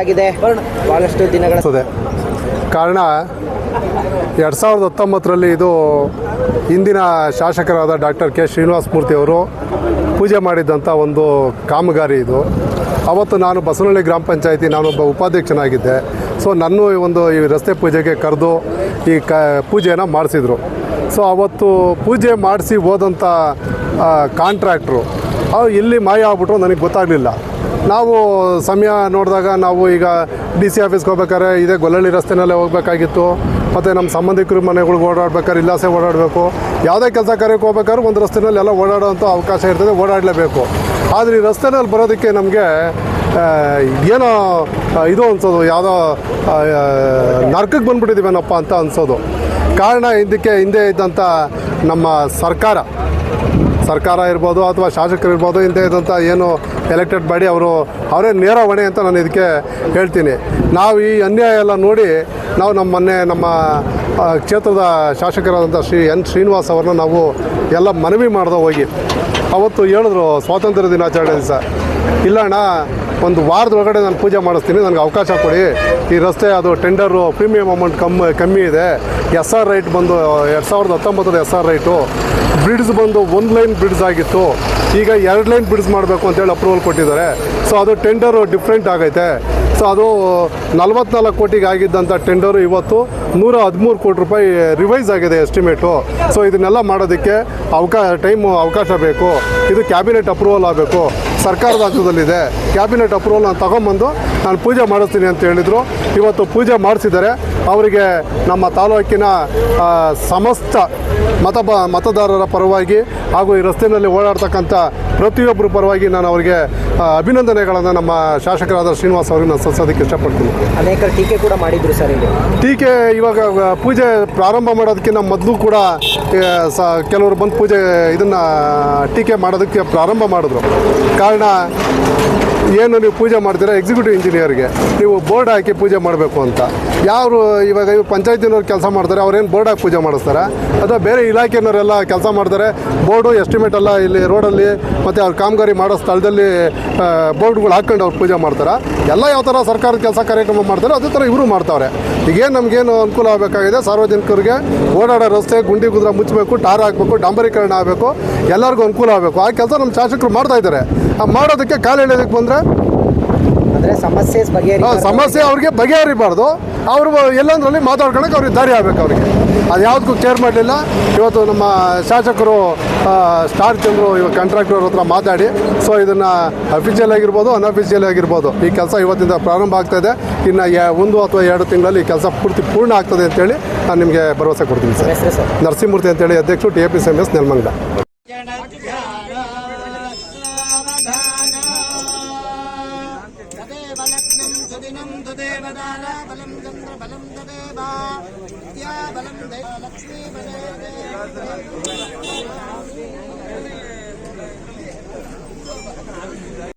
ಆಗಿದೆ. ಬಹಳಷ್ಟು ದಿನಗಳ ಕಾರಣ, ಎರಡು ಸಾವಿರದ ಹತ್ತೊಂಬತ್ತರಲ್ಲಿ ಇದು ಹಿಂದಿನ ಶಾಸಕರಾದ ಡಾಕ್ಟರ್ ಕೆ ಶ್ರೀನಿವಾಸ ಮೂರ್ತಿ ಅವರು ಪೂಜೆ ಮಾಡಿದ್ದಂಥ ಒಂದು ಕಾಮಗಾರಿ ಇದು. ಅವತ್ತು ನಾನು ಬಸವನಹಳ್ಳಿ ಗ್ರಾಮ ಪಂಚಾಯತಿ ನಾನೊಬ್ಬ ಉಪಾಧ್ಯಕ್ಷನಾಗಿದ್ದೆ. ಸೊ ನನ್ನ ಒಂದು ಈ ರಸ್ತೆ ಪೂಜೆಗೆ ಕರೆದು ಈ ಕ, ಪೂಜೆಯನ್ನು ಮಾಡಿಸಿದರು. ಸೊ ಅವತ್ತು ಪೂಜೆ ಮಾಡಿಸಿ ಹೋದಂಥ ಕಾಂಟ್ರಾಕ್ಟ್ರು ಅವ್ರು ಇಲ್ಲಿ ಮಾಯ ಆಗ್ಬಿಟ್ರು, ನನಗೆ ಗೊತ್ತಾಗಲಿಲ್ಲ. ನಾವು ಸಮಯ ನೋಡಿದಾಗ ನಾವು ಈಗ ಡಿ ಸಿ ಆಫೀಸ್ಗೆ ಹೋಗ್ಬೇಕಾದ್ರೆ ಇದೇ ಗೊಲ್ಲಳ್ಳಿ ರಸ್ತೆನಲ್ಲೇ ಹೋಗ್ಬೇಕಾಗಿತ್ತು. ಮತ್ತು ನಮ್ಮ ಸಂಬಂಧಿಕರು ಮನೆಗಳಿಗೆ ಓಡಾಡ್ಬೇಕಾದ್ರೆ ಇಲ್ಲಾಸೆ ಓಡಾಡಬೇಕು. ಯಾವುದೇ ಕೆಲಸ ಕಾರ್ಯಕ್ಕೆ ಹೋಗ್ಬೇಕಾದ್ರೆ ಒಂದು ರಸ್ತೆನಲ್ಲಿ ಎಲ್ಲ ಓಡಾಡೋಂಥ ಅವಕಾಶ ಇರ್ತದೆ, ಓಡಾಡಲೇಬೇಕು. ಆದರೆ ಈ ರಸ್ತೆನಲ್ಲಿ ಬರೋದಕ್ಕೆ ನಮಗೆ ಏನೋ ಇದು ಅನ್ಸೋದು, ಯಾವುದೋ ನರ್ಕಕ್ಕೆ ಬಂದ್ಬಿಟ್ಟಿದ್ದೀವೇನಪ್ಪ ಅಂತ ಅನ್ಸೋದು. ಕಾರಣ ಇದಕ್ಕೆ ಹಿಂದೆ ಇದ್ದಂಥ ನಮ್ಮ ಸರ್ಕಾರ. ಸರ್ಕಾರ ಇರ್ಬೋದು ಅಥವಾ ಶಾಸಕರು ಇರ್ಬೋದು ಇಂಥ ಇದ್ದಂಥ ಏನು ಎಲೆಕ್ಟೆಡ್ ಬಾಡಿ ಅವರು, ಅವರೇ ನೇರ ಹೊಣೆ ಅಂತ ನಾನು ಇದಕ್ಕೆ ಹೇಳ್ತೀನಿ. ನಾವು ಈ ಅನ್ಯಾಯ ಎಲ್ಲ ನೋಡಿ, ನಾವು ನಮ್ಮ ಮೊನ್ನೆ ನಮ್ಮ ಕ್ಷೇತ್ರದ ಶಾಸಕರಾದಂಥ ಶ್ರೀ ಎನ್ ಶ್ರೀನಿವಾಸ್ ಅವ್ರನ್ನ ನಾವು ಎಲ್ಲ ಮನವಿ ಮಾಡ್ದೆ ಹೋಗಿ. ಅವತ್ತು ಹೇಳಿದ್ರು, ಸ್ವಾತಂತ್ರ್ಯ ದಿನಾಚರಣೆ ದಿವಸ. ಇಲ್ಲ ಅಣ್ಣ ಒಂದು ವಾರದೊಳಗಡೆ ನಾನು ಪೂಜೆ ಮಾಡಿಸ್ತೀನಿ, ನನಗೆ ಅವಕಾಶ ಕೊಡಿ. ಈ ರಸ್ತೆ ಅದು ಟೆಂಡರು ಪ್ರೀಮಿಯಂ ಅಮೌಂಟ್ ಕಮ್ಮಿ ಕಮ್ಮಿ ಇದೆ. ಎಸ್ ಆರ್ ರೈಟ್ ಬಂದು, ಎರಡು ಸಾವಿರದ ಹತ್ತೊಂಬತ್ತರ ಎಸ್ ಆರ್ ರೈಟು ಬ್ರಿಡ್ಜ್ ಬಂದು ಒಂದು ಲೈನ್ ಬ್ರಿಡ್ಜ್ ಆಗಿತ್ತು. ಈಗ ಎರಡು ಲೈನ್ ಬ್ರಿಡ್ಜ್ ಮಾಡಬೇಕು ಅಂತೇಳಿ ಅಪ್ರೂವಲ್ ಕೊಟ್ಟಿದ್ದಾರೆ. ಸೊ ಅದು ಟೆಂಡರು ಡಿಫ್ರೆಂಟ್ ಆಗೈತೆ. ಸೊ ಅದು ನಲವತ್ನಾಲ್ಕು ಕೋಟಿಗೆ ಆಗಿದ್ದಂಥ ಟೆಂಡರು ಇವತ್ತು ನೂರ ಹದಿಮೂರು ಕೋಟಿ ರೂಪಾಯಿ ರಿವೈಸ್ ಆಗಿದೆ ಎಸ್ಟಿಮೇಟು ಸೊ ಇದನ್ನೆಲ್ಲ ಮಾಡೋದಕ್ಕೆ ಅವಕಾಶ ಟೈಮು ಅವಕಾಶ ಬೇಕು. ಇದು ಕ್ಯಾಬಿನೆಟ್ ಅಪ್ರೂವಲ್ ಆಗಬೇಕು. ಸರ್ಕಾರದ ಹಂತದಲ್ಲಿದೆ ಕ್ಯಾಬಿನೆಟ್ ಅಪ್ರೂವಲ್ ನಾನು ತಗೊಂಬಂದು ನಾನು ಪೂಜೆ ಮಾಡಿಸ್ತೀನಿ ಅಂತ ಹೇಳಿದರು. ಇವತ್ತು ಪೂಜೆ ಮಾಡಿಸಿದ್ದಾರೆ. ಅವರಿಗೆ ನಮ್ಮ ತಾಲೂಕಿನ ಸಮಸ್ತ ಮತ ಬ ಮತದಾರರ ಪರವಾಗಿ ಹಾಗೂ ಈ ರಸ್ತೆಯಲ್ಲಿ ಓಡಾಡ್ತಕ್ಕಂಥ ಪ್ರತಿಯೊಬ್ಬರ ಪರವಾಗಿ ನಾನು ಅವರಿಗೆ ಅಭಿನಂದನೆಗಳನ್ನು ನಮ್ಮ ಶಾಸಕರಾದ ಶ್ರೀನಿವಾಸ್ ಅವರಿಗೆ ನಾನು ಸಲ್ಲಿಸೋದಕ್ಕೆ ಇಷ್ಟಪಡ್ತೀನಿ. ಅನೇಕ ಟೀಕೆ ಕೂಡ ಮಾಡಿದ್ರು ಸರ್ ಟೀಕೆ ಇವಾಗ ಪೂಜೆ ಪ್ರಾರಂಭ ಮಾಡೋದಕ್ಕಿಂತ ಮೊದಲು ಕೂಡ ಸ ಕೆಲವರು ಬಂದು ಪೂಜೆ ಇದನ್ನು ಟೀಕೆ ಮಾಡೋದಕ್ಕೆ ಪ್ರಾರಂಭ ಮಾಡಿದ್ರು. ಕಾರಣ ಏನು ನೀವು ಪೂಜೆ ಮಾಡ್ತೀರಾ ಎಕ್ಸಿಕ್ಯೂಟಿವ್ ಇಂಜಿನಿಯರ್ಗೆ ನೀವು ಬೋರ್ಡ್ ಹಾಕಿ ಪೂಜೆ ಮಾಡಬೇಕು ಅಂತ. ಯಾರು ಇವಾಗ ಪಂಚಾಯತಿನವ್ರು ಕೆಲಸ ಮಾಡ್ತಾರೆ, ಅವ್ರೇನು ಬೋರ್ಡಾಗಿ ಪೂಜೆ ಮಾಡಿಸ್ತಾರೆ? ಅಥವಾ ಬೇರೆ ಇಲಾಖೆಯವರೆಲ್ಲ ಕೆಲಸ ಮಾಡ್ತಾರೆ, ಬೋರ್ಡು ಎಸ್ಟಿಮೇಟ್ ಎಲ್ಲ ಇಲ್ಲಿ ರೋಡಲ್ಲಿ ಮತ್ತು ಅವ್ರು ಕಾಮಗಾರಿ ಮಾಡೋ ಸ್ಥಳದಲ್ಲಿ ಬೋರ್ಡ್ಗಳು ಹಾಕ್ಕೊಂಡು ಅವ್ರು ಪೂಜೆ ಮಾಡ್ತಾರೆ? ಎಲ್ಲ ಯಾವ ಥರ ಸರ್ಕಾರದ ಕೆಲಸ ಕಾರ್ಯಕ್ರಮ ಮಾಡ್ತಾರೆ ಅದೇ ಥರ ಇವರು ಮಾಡ್ತಾವ್ರೆ. ಈಗೇನು ನಮಗೇನು ಅನುಕೂಲ ಆಗಬೇಕಾಗಿದೆ? ಸಾರ್ವಜನಿಕರಿಗೆ ಓಡಾಡೋ ರಸ್ತೆ, ಗುಂಡಿ ಗುದ್ರ ಮುಚ್ಚಬೇಕು ಟಾರ್ ಹಾಕಬೇಕು, ಡಾಂಬರೀಕರಣ ಆಗಬೇಕು, ಎಲ್ಲರಿಗೂ ಅನುಕೂಲ ಆಗಬೇಕು. ಆ ಕೆಲಸ ನಮ್ಮ ಶಾಸಕರು ಮಾಡ್ತಾ ಇದ್ದಾರೆ. ಆ ಮಾಡೋದಕ್ಕೆ ಕಾಲು ಎಳೆಯೋದಕ್ಕೆ ಬಂದರೆ ಅಂದ್ರೆ ಸಮಸ್ಯೆ ಬಗೆಹರಿ ಸಮಸ್ಯೆ ಅವ್ರಿಗೆ ಬಗೆಹರಿಬಾರ್ದು. ಅವರು ಎಲ್ಲಂದ್ರಲ್ಲಿ ಮಾತಾಡ್ಕೊಳಕ್ಕೆ ಅವ್ರಿಗೆ ದಾರಿ ಆಗಬೇಕು ಅವರಿಗೆ. ಅದು ಯಾವುದಕ್ಕೂ ಕೇರ್ ಮಾಡಲಿಲ್ಲ. ಇವತ್ತು ನಮ್ಮ ಶಾಸಕರು ಸ್ಟಾರ್ ಚಂದ್ರು ಇವಾಗ ಕಾಂಟ್ರಾಕ್ಟರ್ ಹತ್ರ ಮಾತಾಡಿ. ಸೊ ಇದನ್ನು ಅಫಿಷಿಯಲ್ ಆಗಿರ್ಬೋದು ಅನ್ಅಫಿಷಿಯಲ್ ಆಗಿರ್ಬೋದು. ಈ ಕೆಲಸ ಇವತ್ತಿಂದ ಪ್ರಾರಂಭ ಆಗ್ತಾ ಇದೆ. ಇನ್ನು ಒಂದು ಅಥವಾ ಎರಡು ತಿಂಗಳಲ್ಲಿ ಈ ಕೆಲಸ ಪೂರ್ತಿ ಪೂರ್ಣ ಆಗ್ತದೆ ಅಂತೇಳಿ ನಾನು ನಿಮಗೆ ಭರವಸೆ ಕೊಡ್ತೀನಿ ಸರ್. ನರಸಿಂಹಮೂರ್ತಿ ಅಂತೇಳಿ ಅಧ್ಯಕ್ಷರು T A P S Nelamangala. लग्नं सुदिनं तदेव दाराबलं चन्द्रबलं तदेव विद्याबलं दैव लक्ष्मीबले